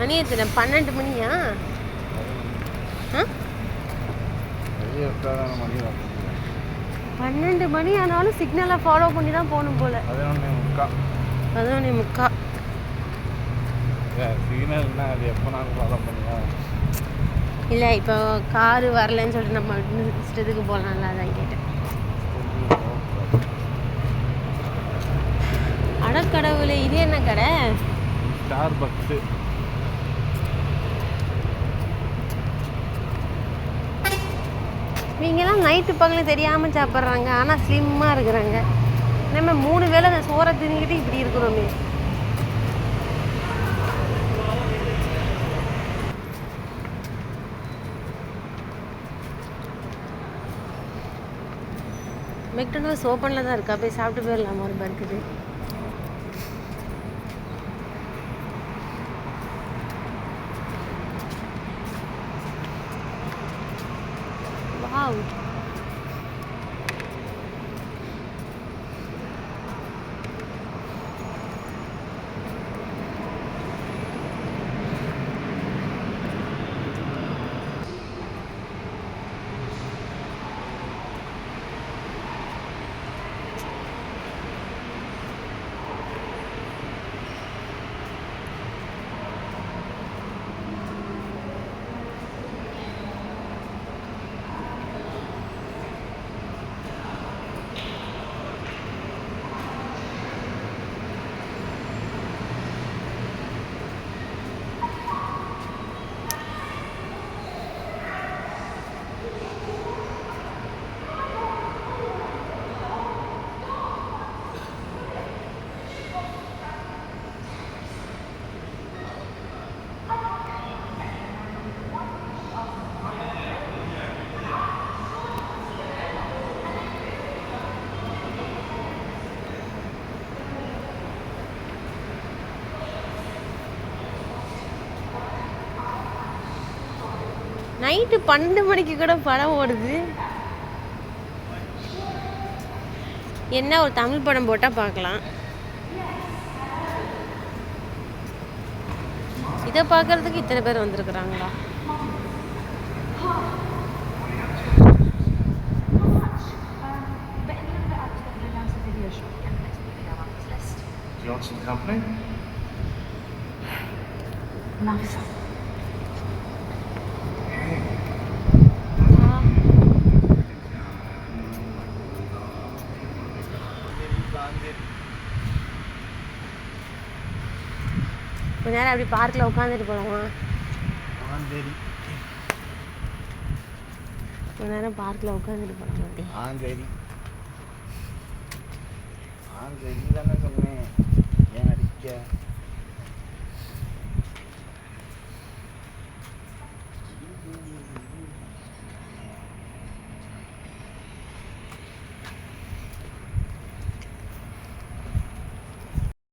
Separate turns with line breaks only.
மணி எத்தனை பன்னெண்டு மணியா?
மணி
பன்னெண்டு மணி ஆனாலும் சிக்னலை ஃபாலோ பண்ணி தான் போகணும் போல.
பதினொன்னே முக்கா.
முக்கா
சிக்னல்னா அது எப்போ நாங்கள் ஃபாலோ பண்ணுவோம்
இல்லை இப்போ காரு வரலன்னு சொல்லிட்டு நம்ம இஷ்டத்துக்கு போகலாம்ல அதான் கேட்டேன். அடக்கடவுளே இது என்ன கடை?
ஸ்டார் பக்ஸு
இவங்கெல்லாம் நைட்டு பகலும் தெரியாமல் சாப்பிட்றாங்க. ஆனால் ஸ்லிம்மாக இருக்கிறாங்க. நம்ம மூணு வேளை அந்த சோறை தின்னுக்கிட்டு இப்படி இருக்கிறோமே. மெக்டோனல்ஸ் ஓப்பனில் தான் இருக்கா? போய் சாப்பிட்டு போயிடலாமா? ஒரு பர்க்குது out. நைட்டு பன்னெண்டு மணிக்கு கூட படம் ஓடுது. என்ன ஒரு தமிழ் படம் போட்டால் பார்க்கலாம் இதை பார்க்கறதுக்கு இத்தனை பேர் வந்திருக்கிறாங்களா?
Do you want
கொஞ்ச நேரம் அப்படி பார்க்கில் உட்காந்துட்டு போகலாமா
ஆந்தேரி
கொஞ்ச நேரம் பார்க்கில் உட்காந்துட்டு போகலாமா அப்படி
ஆந்தேரி தானே சொன்னேன். ஏன் அடிக்க?